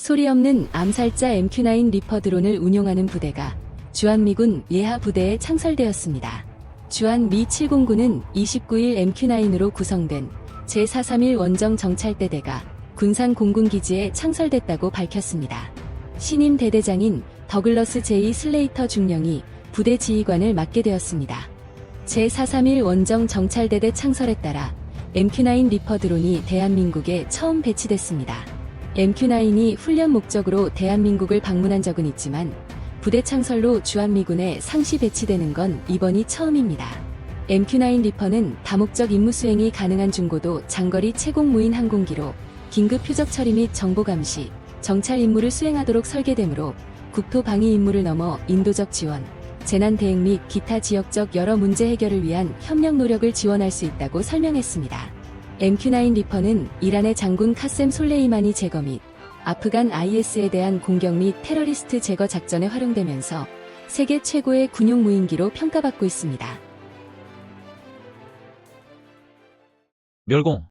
소리 없는 암살자 MQ-9 리퍼 드론을 운용하는 부대가 주한미군 예하 부대에 창설되었습니다. 주한 미 709는 29일 MQ-9으로 구성된 제431 원정 정찰대대가 군산 공군기지에 창설됐다고 밝혔습니다. 신임 대대장인 더글러스 제2 슬레이터 중령이 부대 지휘관을 맡게 되었습니다. 제431 원정 정찰대대 창설에 따라 MQ-9 리퍼 드론이 대한민국에 처음 배치됐습니다. MQ-9이 훈련 목적으로 대한민국을 방문한 적은 있지만 부대 창설로 주한미군에 상시 배치되는 건 이번이 처음입니다. MQ-9 리퍼는 다목적 임무 수행이 가능한 중고도 장거리 채공 무인 항공기로 긴급 표적 처리 및 정보 감시, 정찰 임무를 수행하도록 설계되므로 국토 방위 임무를 넘어 인도적 지원, 재난 대응 및 기타 지역적 여러 문제 해결을 위한 협력 노력을 지원할 수 있다고 설명했습니다. MQ-9 리퍼는 이란의 장군 카셈 솔레이마니 제거 및 아프간 IS에 대한 공격 및 테러리스트 제거 작전에 활용되면서 세계 최고의 군용 무인기로 평가받고 있습니다. 멸공